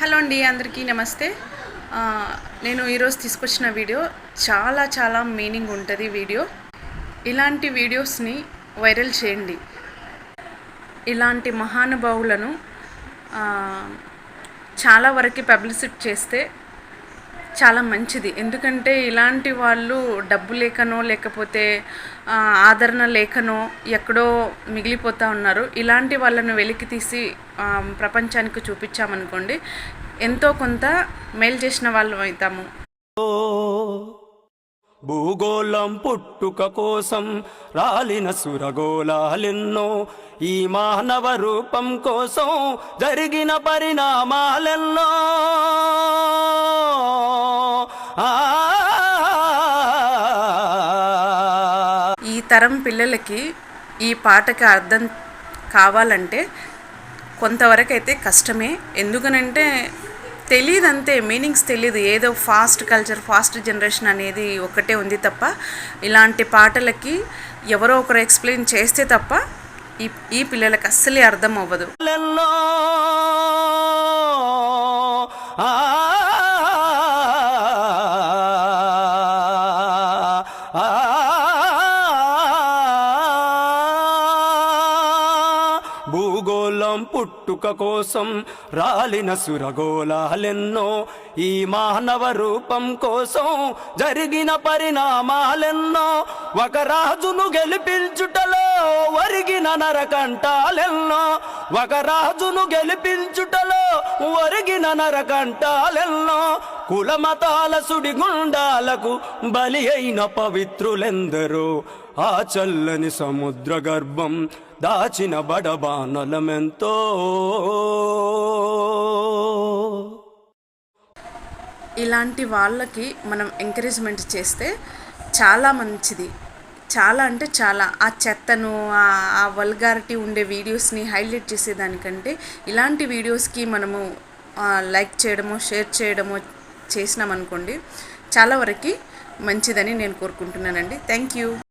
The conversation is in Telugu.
హలో అండి అందరికీ నమస్తే. నేను ఈరోజు తీసుకొచ్చిన వీడియో చాలా చాలా మీనింగ్ ఉంటుంది వీడియో. ఇలాంటి వీడియోస్ని వైరల్ చేయండి. ఇలాంటి మహానుభావులను చాలా వరకు పబ్లిసిటీ చేస్తే చాలా మంచిది. ఎందుకంటే ఇలాంటి వాళ్ళు డబ్బు లేకనో లేకపోతే ఆదరణ లేకనో ఎక్కడో మిగిలిపోతూ ఉన్నారు. ఇలాంటి వాళ్ళను వెలికి తీసి ప్రపంచానికి చూపించామనుకోండి ఎంతో కొంత మేలు చేసిన వాళ్ళం అవుతాము. భూగోళం పుట్టుక కోసం రాలిన సురగోళాలెన్నో ఈ మానవ రూపం కోసం జరిగిన పరిణామాలెన్నో. ఈ తరం పిల్లలకి ఈ పాటకి అర్థం కావాలంటే కొంతవరకు అయితే కష్టమే. ఎందుకనంటే తెలియదు అంతే మీనింగ్స్ తెలియదు ఏదో ఫాస్ట్ కల్చర్ ఫాస్ట్ జనరేషన్ అనేది ఒకటే ఉంది తప్ప ఇలాంటి పాటలకి ఎవరో ఒకరు ఎక్స్ప్లెయిన్ చేస్తే తప్ప ఈ ఈ పిల్లలకి అస్సలే అర్థం అవ్వదు. భూగోళం పుట్టుక కోసం రాలిన సురగోళాలెన్నో ఈ మానవ రూపం కోసం జరిగిన పరిణామాలెన్నో ఒక రాజును గెలిపించుటలో ఒరిగిన నరకంటాలెన్నో ఒక రాజును గెలిపించుటలో ఒరిగిన నరకంటాలెన్నో కులమతాల సుడిగుండాలకు బలి అయిన పవిత్రులెందరో. ఆ చల్లని సముద్ర గర్భం దాచిన బడబానలమెంతో. ఇలాంటి వాళ్ళకి మనం ఎంకరేజ్మెంట్ చేస్తే చాలా మంచిది. చాలా అంటే చాలా. ఆ చెత్తను ఆ- వల్గారిటీ ఉండే వీడియోస్ని హైలైట్ చేసేదానికంటే ఇలాంటి వీడియోస్కి మనము లైక్ చేయడమో షేర్ చేయడమో చేసినామనుకోండి చాలా వరకు మంచిదని నేను కోరుకుంటున్నానండి. Thank you